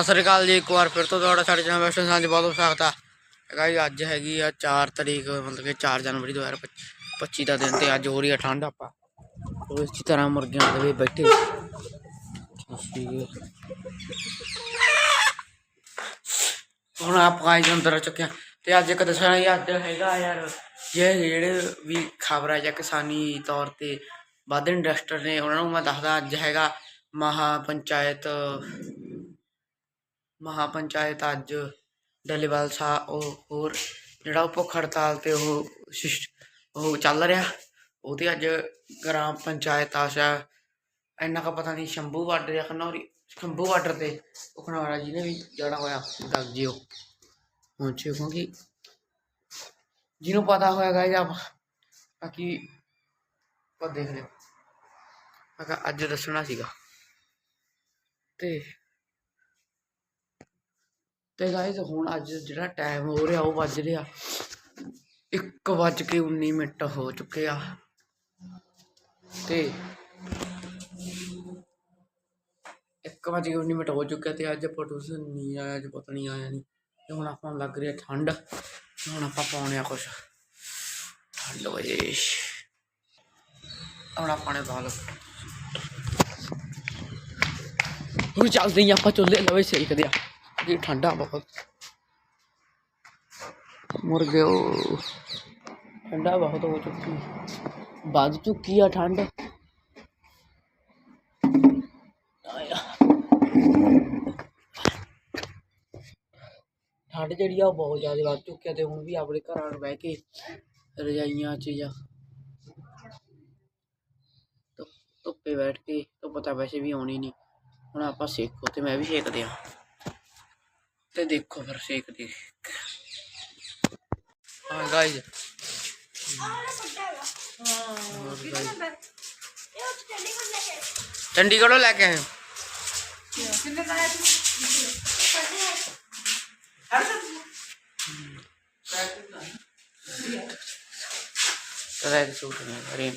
ਸਤਿ ਸ੍ਰੀ ਅਕਾਲ ਜੀ, ਇੱਕ ਵਾਰ ਫਿਰ ਤੋਂ ਤੁਹਾਡਾ ਸਾਡੇ ਚੈਨਲ ਵੈਸਟਰਨ ਸਾਂਝ ਬਹੁਤ ਸਵਾਗਤ ਆ। ਗਾਈ ਅੱਜ ਹੈਗੀ ਆ 4 ਤਰੀਕ, ਮਤਲਬ ਕਿ 4 ਜਨਵਰੀ 2025 ਦਾ ਦਿਨ ਤੇ ਅੱਜ ਹੋ ਰਹੀ ਆ ਠੰਡ ਆਪਾਂ। ਉਹ ਇਸੇ ਤਰ੍ਹਾਂ ਮੁਰਗੀਆਂ ਦੇ ਵੀ ਬੈਠੇ। ਹੁਣ ਆਪਾਂ ਅੱਜ ਅੰਦਰ ਚੁੱਕਿਆ। ਤੇ ਅੱਜ ਇੱਕ ਦੱਸਣਾ ਹੀ ਅੱਜ ਹੈਗਾ ਯਾਰ, ਜੇ ਜਿਹੜੇ ਵੀ ਖਬਰਾਂ ਜਾਂ ਕਿਸਾਨੀ ਤੌਰ ਤੇ ਵਾਧੇ ਇੰਡਸਟਰ ਨੇ, ਉਹਨਾਂ ਨੂੰ ਮੈਂ ਦੱਸਦਾ, ਅੱਜ ਹੈਗਾ ਮਹਾ ਪੰਚਾਇਤ ਮਹਾ ਪੰਚਾਇਤ ਅੱਜ ਡੱਲੇਵਾਲ ਸਾ, ਉਹ ਹੋਰ ਜਿਹੜਾ ਉਹ ਭੁੱਖ ਹੜਤਾਲ ਤੇ ਉਹ ਸ਼ਿਸ਼- ਉਹ ਚੱਲ ਰਿਹਾ। ਉਹਦੀ ਅੱਜ ਗ੍ਰਾਮ ਪੰਚਾਇਤ ਆਸ਼ਾ, ਇੰਨਾ ਕੁ ਪਤਾ ਨਹੀਂ ਸ਼ੰਭੂ ਬਾਰਡਰ ਜਾਂ ਖਨੌਰੀ, ਸ਼ੰਭੂ ਬਾਰਡਰ ਤੇ ਉਹ ਖਨੌਰਾ ਜਿਹਨੇ ਵੀ ਜਾਣਾ ਹੋਇਆ, ਦੱਸ ਜਿਓ ਪਹੁੰਚੇ ਕਿਉਂਕਿ ਜਿਹਨੂੰ ਪਤਾ ਹੋਏਗਾ ਜਾਂ ਬਾਕੀ ਉਹ ਦੇਖ ਲਿਓ ਮੈਂ ਕਿਹਾ ਅੱਜ ਦੱਸਣਾ ਸੀਗਾ। ਤੇ ਤੇ ਗਾਇਸ ਹੁਣ ਅੱਜ ਜਿਹੜਾ ਟਾਈਮ ਹੋ ਰਿਹਾ, ਉਹ ਵੱਜ ਰਿਹਾ 1 ਵੱਜ ਕੇ 19 ਮਿੰਟ ਹੋ ਚੁੱਕੇ ਆ। ਤੇ 1 ਵੱਜ ਕੇ 19 ਮਿੰਟ ਹੋ ਚੁੱਕਿਆ ਤੇ ਅੱਜ ਪ੍ਰੋਡਿਊਸਰ ਨਹੀਂ ਆਇਆ, ਅੱਜ ਪਤਾ ਨਹੀਂ ਆਇਆ ਨਹੀਂ ਤੇ ਹੁਣ ਆਪਾਂ ਲੱਗ ਰਿਹਾ ਠੰਡ ਹੁਣ ਆਪਾਂ ਪਾਉਣੇ ਆ ਕੁਛ। ਠੰਡ ਵਜੇ ਹੁਣ ਆਪਾਂ ਨੇ ਪਾ ਹੁਣ ਚੱਲਦੇ ਹਾਂ ਆਪਾਂ ਚੁੱਲ੍ਹੇ ਲਵੇ ਸੇਕਦੇ ਆ। ਜੀ ਠੰਡਾ ਬਹੁਤ। ਮੁਰਗੇ ਠੰਡਾ ਬਹੁਤ ਹੋ ਚੁੱਕੀ। ਵੱਧ ਚੁੱਕੀ ਆ ਠੰਡ। ਠੰਡ ਜਿਹੜੀ ਆ ਉਹ ਬਹੁਤ ਜ਼ਿਆਦਾ ਵੱਧ ਚੁੱਕੀ ਆ ਤੇ ਹੁਣ ਵੀ ਆਪਣੇ ਘਰਾਂ ਨੂੰ ਬਹਿ ਕੇ ਰਜਾਈਆਂ 'ਚ ਜਾਂ ਧੁੱਪੇ ਬੈਠ ਕੇ ਧੁੱਪ ਤਾਂ ਵੈਸੇ ਵੀ ਆਉਣੀ ਨਹੀਂ। ਹੁਣ ਆਪਾਂ ਸੇਕੋ ਤੇ ਮੈਂ ਵੀ ਸੇਕਦੇ ਆ। ਤੇ ਦੇਖੋ ਫਿਰ ਸੇਕਦੇ ਹਾਂ ਗਾਇਜ਼ ਚੰਡੀਗੜ੍ਹੋਂ ਲੈ ਕੇ ਆਏ ਹਾਂ। ਰੈਡ ਸੂਟ ਨੇ ਰੇਨ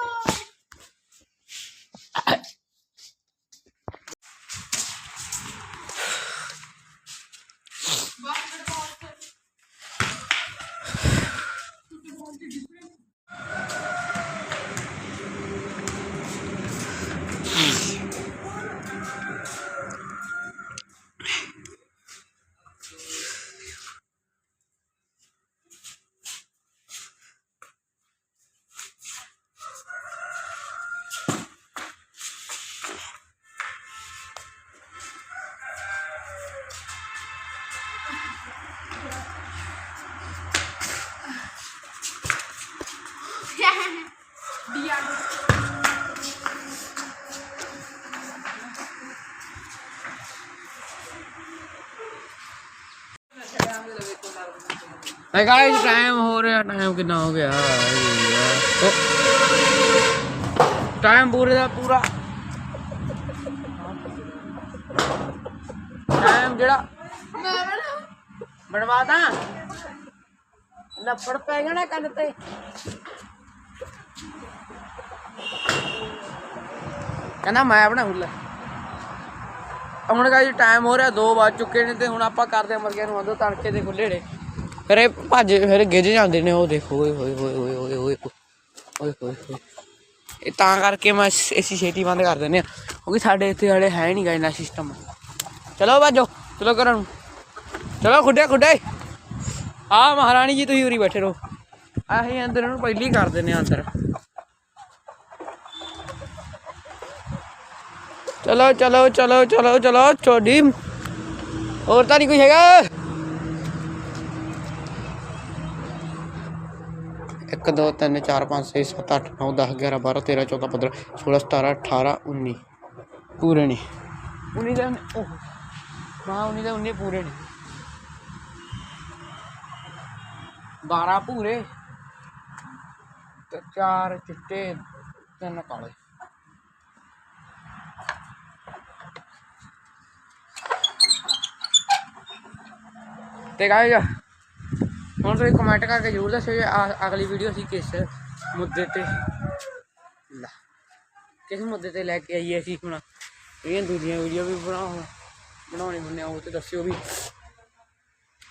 ਹੋ ਲਾਵਾ ਨੈਟ ਗਾਇਸ ਟਾਈਮ ਹੋ ਰਿਹਾ ਟਾਈਮ ਕਿੰਨਾ ਹੋ ਗਿਆ? ਟਾਈਮ ਪੂਰੇ ਦਾ ਪੂਰਾ। ਟਾਈਮ ਜਿਹੜਾ ਬਣਵਾਦਾ ਲੱਫੜ ਪੈ ਗਿਆ ਨਾ ਕੰਨ ਤੇ। ਕਹਿੰਦਾ ਮੈਂ ਬਣਾਉਂ ਲੈ। ਹੁਣ ਗਾਇਸ ਟਾਈਮ ਹੋ ਰਿਹਾ 2 ਵੱਜ ਚੁੱਕੇ ਨੇ ਤੇ ਹੁਣ ਆਪਾਂ ਕਰਦੇ ਮਰਗੇ ਨੂੰ ਆਂਦੋ ਤੜਕੇ ਦੇ ਖੁੱਲੇ ਨੇ ਫਿਰ ਇਹ ਭੱਜ, ਫਿਰ ਗਿੱਜ ਜਾਂਦੇ ਨੇ, ਉਹ ਦੇਖੋ, ਓਏ, ਹੋਏ ਹੋਏ ਹੋਏ ਹੋਏ ਹੋਏ ਓਏ ਹੋਏ ਹੋਏ। ਇਹ ਤਾਂ ਕਰਕੇ ਮੈਂ ਅਸੀਂ ਛੇਤੀ ਬੰਦ ਕਰ ਦਿੰਦੇ ਆ ਕਿਉਂਕਿ ਸਾਡੇ ਇੱਥੇ ਹਲੇ ਹੈ ਨਹੀਂ ਗਾ ਇੰਨਾ ਸਿਸਟਮ ਚਲੋ ਬਾਜੋ, ਚਲੋ ਕਰਨ ਨੂੰ। ਚਲੋ ਖੁੱਡੇ ਖੁੱਡੇ। ਆ ਮਹਾਰਾਣੀ ਜੀ, ਤੁਸੀਂ ਉਰੀ ਬੈਠੇ ਰਹੋ। ਆਹੀ ਅੰਦਰ ਨੂੰ ਪਹਿਲੀ ਕਰ ਦਿੰਦੇ ਆ ਅੰਦਰ। ਚਲੋ ਚਲੋ ਚਲੋ ਚਲੋ ਚਲੋ ਛੋਡੀ ਹੋਰ ਤਾਂ ਨਹੀਂ ਕੁਝ ਹੈਗਾ? ਇੱਕ, ਦੋ, ਤਿੰਨ, ਚਾਰ, ਪੰਜ, ਛੇ, ਸੱਤ, ਅੱਠ, ਨੌ, ਦਸ, ਗਿਆਰਾਂ, ਬਾਰਾਂ, ਤੇਰਾਂ, ਚੌਦਾਂ, ਪੰਦਰਾਂ, ਸੋਲਾਂ, ਸਤਾਰਾਂ, ਅਠਾਰਾਂ, ਉੱਨੀ। ਪੂਰੇ ਨੇ। ਉੱਨੀ ਦੇ ਉਹ ਹਾਂ, ਉੱਨੀ ਦੇ ਉੱਨੀ ਪੂਰੇ ਨਹੀਂ 12 ਭੂਰੇ ਤੇ ਚਾਰ ਚਿੱਟੇ, ਤਿੰਨ ਕਾਲੇ। ਤੇ ਗਾਇਸ ਹੁਣ ਤੁਸੀਂ ਕਮੈਂਟ ਕਰਕੇ ਜ਼ਰੂਰ ਦੱਸਿਓ ਜੇ ਅਗਲੀ ਵੀਡੀਓ ਅਸੀਂ ਕਿਸ ਮੁੱਦੇ ਤੇ ਕਿਸ ਮੁੱਦੇ ਤੇ ਲੈ ਕੇ ਆਈਏ ਅਸੀਂ ਹੁਣ। ਇਹ ਦੂਜੀਆਂ ਵੀਡੀਓ ਵੀ ਬਣਾਉਣ ਬਣਾਉਣੀ ਹੁੰਨੇ ਆ, ਉਹ ਤੇ ਦੱਸਿਓ ਵੀ।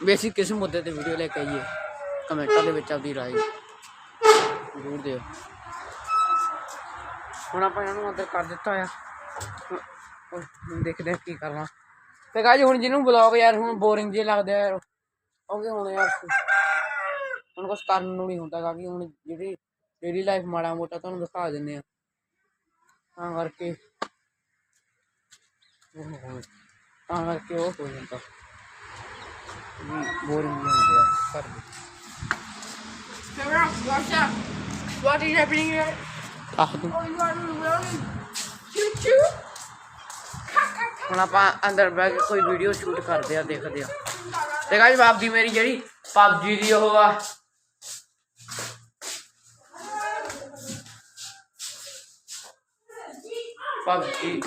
ਵੀ ਅਸੀਂ ਕਿਸ ਮੁੱਦੇ ਤੇ ਵੀਡੀਓ ਲੈ ਕੇ ਆਈਏ। ਕਮੈਂਟਾਂ ਦੇ ਵਿੱਚ ਆਪਦੀ ਰਾਏ ਜ਼ਰੂਰ ਦਿਓ। ਹੁਣ ਆਪਾਂ ਇਹਨਾਂ ਨੂੰ ਅੰਦਰ ਕਰ ਦਿੱਤਾ ਆ। ਹੁਣ ਦੇਖਦੇ ਆ ਕੀ ਕਰਨਾ। ਤੇ ਗਾਜੀ ਹੁਣ ਜਿਹਨੂੰ ਬਲੌਗ ਯਾਰ, ਹੁਣ ਬੋਰਿੰਗ ਜੇ ਲੱਗਦਾ ਯਾਰ ਕਿਉਂਕਿ ਹੁਣ ਯਾਰ ਹੁਣ ਕੁਝ ਕਰਨ ਨੂੰ ਨਹੀਂ ਹੁੰਦਾ ਗਾ ਹੁਣ ਜਿਹੜੀ ਡੇਲੀ ਲਾਈਫ ਮਾੜਾ ਮੋਟਾ ਤੁਹਾਨੂੰ ਦਿਖਾ ਦਿੰਦੇ ਆ। ਤਾਂ ਕਰਕੇ ਤਾਂ ਕਰਕੇ ਉਹ ਹੋ ਜਾਂਦਾ। ਬੋਰਿੰਗ ਨਹੀਂ ਹੁੰਦਾ ਕਰ ਦੇ Camera, watch out. What is happening ਆਹ ਤੂੰ ਹੁਣ ਆਪਾਂ ਅੰਦਰ ਬਹਿ ਕੇ ਕੋਈ ਵੀਡੀਓ ਸ਼ੂਟ ਕਰਦੇ ਆ ਦੇਖਦੇ ਆ। ਤੇ ਗਾਇਸ ਬਾਪ ਦੀ ਮੇਰੀ ਜਿਹੜੀ ਪਬਜੀ ਦੀ ਉਹ ਆ। ਪਬਜੀ।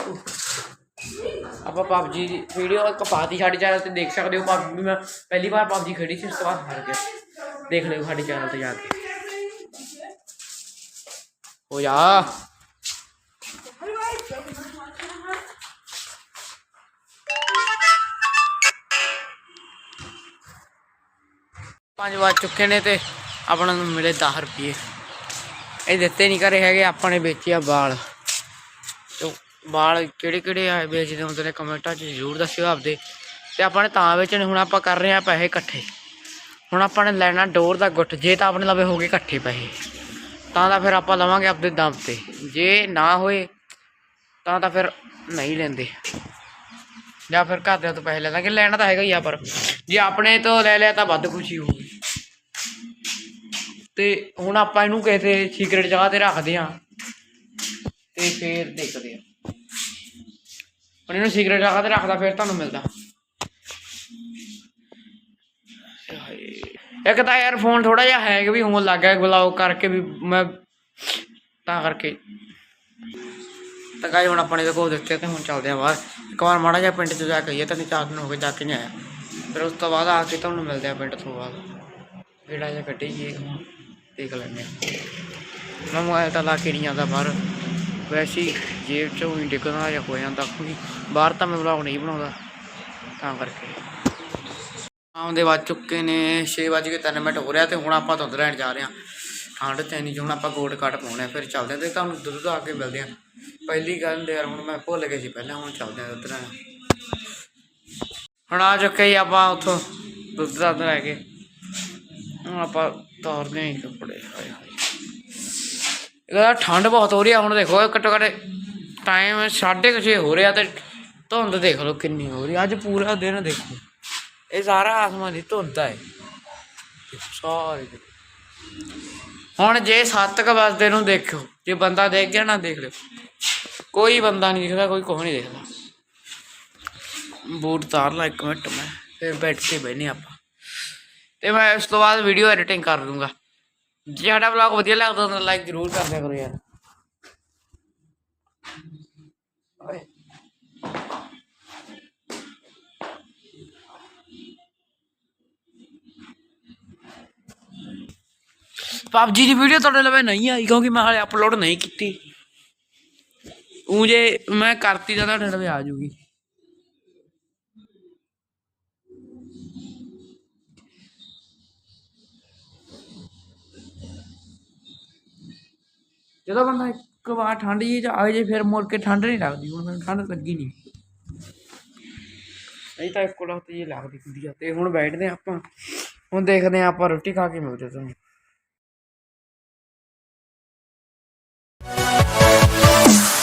ਆਪਾਂ ਪਬਜੀ ਦੀ ਵੀਡੀਓ ਇੱਕ ਪਾਤੀ ਸਾਡੇ ਚੈਨਲ ਤੇ ਦੇਖ ਸਕਦੇ ਹੋ, ਪਬਜੀ ਮੈਂ ਪਹਿਲੀ ਵਾਰ ਪਬਜੀ ਖੇਡੀ ਸੀ, ਉਸ ਤੋਂ ਬਾਅਦ ਹਾਰ ਗਿਆ। ਦੇਖ ਲਿਓ ਸਾਡੇ ਚੈਨਲ ਤੇ ਜਾ ਕੇ। ਹੋ ਜਾ। ਪੰਜ ਵਾਰ ਚੁੱਕੇ ਨੇ ਤੇ ਆਪਣਾ ਨੂੰ ਮਿਲੇ 10 ਰੁਪਏ। ਇਹ ਦਿੱਤੇ ਨਹੀਂ ਕਰੇ ਹੈਗੇ, ਆਪਾਂ ਨੇ ਵੇਚਿਆ ਬਾਲ। ਤੇ ਵਾਲ ਕਿਹੜੇ ਕਿਹੜੇ ਆਏ ਵੇਚਦੇ ਹੁੰਦੇ ਨੇ ਕਮੈਂਟਾਂ 'ਚ ਜ਼ਰੂਰ ਦੱਸਿਓ ਆਪਦੇ। ਤੇ ਆਪਾਂ ਨੇ ਤਾਂ ਵੇਚਣੇ, ਹੁਣ ਆਪਾਂ ਕਰ ਰਹੇ ਆ ਪੈਸੇ ਇਕੱਠੇ। ਹੁਣ ਆਪਾਂ ਨੇ ਲੈਣਾ ਡੋਰ ਦਾ ਗੁੱਟ ਜੇ ਤਾਂ ਆਪਣੇ ਲਵੇ ਹੋ ਗਏ ਇਕੱਠੇ ਪੈਸੇ। ਤਾਂ ਤਾਂ ਫਿਰ ਆਪਾਂ ਲਵਾਂਗੇ ਆਪਦੇ ਦਮ ਤੇ। ਜੇ ਨਾ ਹੋਏ, ਤਾਂ ਤਾਂ ਫਿਰ ਨਹੀਂ ਲੈਂਦੇ। ਜਾਂ ਫਿਰ ਘਰਦਿਆਂ ਤੋਂ ਪੈਸੇ ਲੈ ਲਾਂਗੇ, ਲੈਣਾ ਤਾਂ ਹੈਗਾ ਹੀ ਆ, ਪਰ ਜੇ ਆਪਣੇ ਤੋਂ ਲੈ ਲਿਆ ਤਾਂ ਵੱਧ ਖੁਸ਼ੀ ਹੋਊਗੀ। ਤੇ ਹੁਣ ਆਪਾਂ ਇਹਨੂੰ ਕਿਸੇ ਸੀਕ੍ਰੇਟ ਜਗ੍ਹਾ ਤੇ ਰੱਖਦੇ ਆ ਤੇ ਫੇਰ ਦੇਖਦੇ ਆ। ਹੁਣ ਇਹਨੂੰ ਸੀਕ੍ਰੇਟ ਜਗ੍ਹਾ ਤੇ ਰੱਖਦਾ ਫਿਰ ਤੁਹਾਨੂੰ ਮਿਲਦਾ। ਇੱਕ ਤਾਂ ਯਾਰ ਫੋਨ ਥੋੜਾ ਜਿਹਾ ਹੈਗ ਵੀ ਹੋਣ ਲੱਗ ਗਿਆ ਬਲੌਗ ਕਰਕੇ ਵੀ ਮੈਂ ਤਾਂ ਕਰਕੇ। ਤਾਂ ਗਾਈ ਹੁਣ ਆਪਣੇ ਨੇ ਦੇਖੋ ਦਿੱਤੇ ਤੇ ਹੁਣ ਚੱਲਦੇ ਆ ਬਾਹਰ। ਇੱਕ ਵਾਰ ਮਾੜਾ ਜਿਹਾ ਪਿੰਡ 'ਚ ਜਾ ਕੇ ਆਈਏ, ਤਾਂ ਨਹੀਂ ਚਾਰ ਦਿਨ ਹੋ ਗਏ ਜਾ ਕੇ ਨਹੀਂ ਆਇਆ। ਫਿਰ ਉਸ ਤੋਂ ਬਾਅਦ ਆ ਕੇ ਤੁਹਾਨੂੰ ਮਿਲਦੇ ਆ ਪਿੰਡ ਤੋਂ ਬਾਅਦ। ਕਿਹੜਾ ਜਿਹਾ ਕੱਢੀਏ, ਦੇਖ ਲੈਂਦੇ ਆ ਮੈਂ ਮੋਬਾਈਲ ਤਾਂ ਲਾ ਕੇ ਨਹੀਂ ਆਉਂਦਾ ਬਾਹਰ। ਵੈਸੇ ਹੀ ਜੇਬ 'ਚੋਂ ਹੀ ਡਿੱਗਣਾ ਜਾਂ ਹੋ ਜਾਂਦਾ ਕਿਉਂਕਿ ਬਾਹਰ ਤਾਂ ਮੈਂ ਵਲੌਗ ਨਹੀਂ ਬਣਾਉਂਦਾ, ਤਾਂ ਕਰਕੇ। ਆਮ ਦੇ ਵੱਜ ਚੁੱਕੇ ਨੇ 6 ਵੱਜ ਕੇ 3 ਮਿੰਟ ਹੋ ਰਿਹਾ ਤੇ ਹੁਣ ਆਪਾਂ ਦੁੱਧ ਲੈਣ ਜਾ ਰਹੇ ਹਾਂ। ਠੰਡ ਚ ਨਹੀਂ 'ਚ ਹੁਣ ਆਪਾਂ ਗੋਡ ਕੱਟ ਪਾਉਣੇ ਆ, ਫਿਰ ਚੱਲਦੇ ਆ ਤੇ ਤੁਹਾਨੂੰ ਦੁੱਧ ਦਾ ਆ ਕੇ ਮਿਲਦੇ ਆ ਪਹਿਲੀ ਗੱਲ ਤੇ ਯਾਰ ਹੁਣ ਮੈਂ ਭੁੱਲ ਗਿਆ ਸੀ ਪਹਿਲਾਂ, ਹੁਣ ਚੱਲਦੇ ਆ ਦੁੱਧ ਲੈਣ। ਹੁਣ ਆ ਚੁੱਕੇ ਹੀ ਆਪਾਂ ਉੱਥੋਂ ਦੁੱਧ ਦਾ ਲੈ ਕੇ। ਹੁਣ ਆਪਾਂ ਤਾਰਦੇ ਆਂ ਕੱਪੜੇ, ਹਾਏ ਹਾਏ। ਇਹਦਾ ਠੰਡ ਬਹੁਤ ਹੋ ਰਹੀ ਆ, ਹੁਣ ਦੇਖੋ ਘੱਟੋ ਘੱਟ ਟਾਈਮ 6:30 ਹੋ ਰਿਹਾ ਤੇ ਧੁੰਦ ਦੇਖ ਲਓ ਕਿੰਨੀ ਹੋ ਰਹੀ ਅੱਜ ਪੂਰਾ ਦਿਨ ਦੇਖੋ, ਇਹ ਸਾਰਾ ਆਸਮਾਨ ਦੀ ਧੁੰਦ ਹੈ ਸਾਰੇ ਹੁਣ ਜੇ 7 ਕ ਵਜੇ ਨੂੰ ਦੇਖੋ ਜੇ ਬੰਦਾ ਦੇਖ ਗਿਆ ਨਾ ਦੇਖ ਲਿਓ। ਕੋਈ ਬੰਦਾ ਨਹੀਂ ਦਿਖਦਾ, ਕੋਈ ਕੁਛ ਨਹੀਂ ਦੇਖਦਾ। ਬੂਟ ਤਾਰ ਲਾ ਇੱਕ ਮਿੰਟ ਮੈਂ, ਫਿਰ ਬੈਠ ਕੇ ਬਹਿਨੇ ਆਪਾਂ। ਤੇ ਮੈਂ ਉਸ ਤੋਂ ਬਾਅਦ ਵੀਡੀਓ ਐਡੀਟਿੰਗ ਕਰ ਦੂੰਗਾ। ਜੇ ਸਾਡਾ ਵਲੌਗ ਵਧੀਆ ਲੱਗਦਾ ਤਾਂ ਲਾਈਕ ਜ਼ਰੂਰ ਕਰ ਦਿਆ ਕਰੋ ਯਾਰ। ਪਬਜੀ ਦੀ ਵੀਡੀਓ ਤੁਹਾਡੇ ਲਵੇ ਨਹੀਂ ਆਈ ਕਿਉਂਕਿ ਮੈਂ ਹਾਲੇ ਅਪਲੋਡ ਨਹੀਂ ਕੀਤੀ। ਉਹ ਜੇ ਮੈਂ ਕਰਤੀ ਤਾਂ ਤੁਹਾਡੇ ਲਵੇ ਆ ਜੂਗੀ ਜਦੋਂ ਬੰਦਾ ਇੱਕ ਵਾਰ ਠੰਡ ਜੀ ਚ ਆ ਜੇ ਫਿਰ ਮੁੜ ਕੇ ਠੰਡ ਨਹੀਂ ਲੱਗਦੀ ਹੁਣ ਮੈਨੂੰ ਠੰਡ ਲੱਗੀ ਨਹੀਂ ਨਹੀਂ ਤਾਂ ਇੱਕੋ ਲੱਤ ਜੀ ਲੱਗਦੀ ਹੁੰਦੀ ਆ ਤੇ ਹੁਣ ਬੈਠਦੇ ਆ ਆਪਾਂ ਹੁਣ ਦੇਖਦੇ ਆ ਆਪਾਂ ਰੋਟੀ ਖਾ ਕੇ ਮਿਲਦੇ ਤੁਹਾਨੂੰ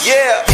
Yeah.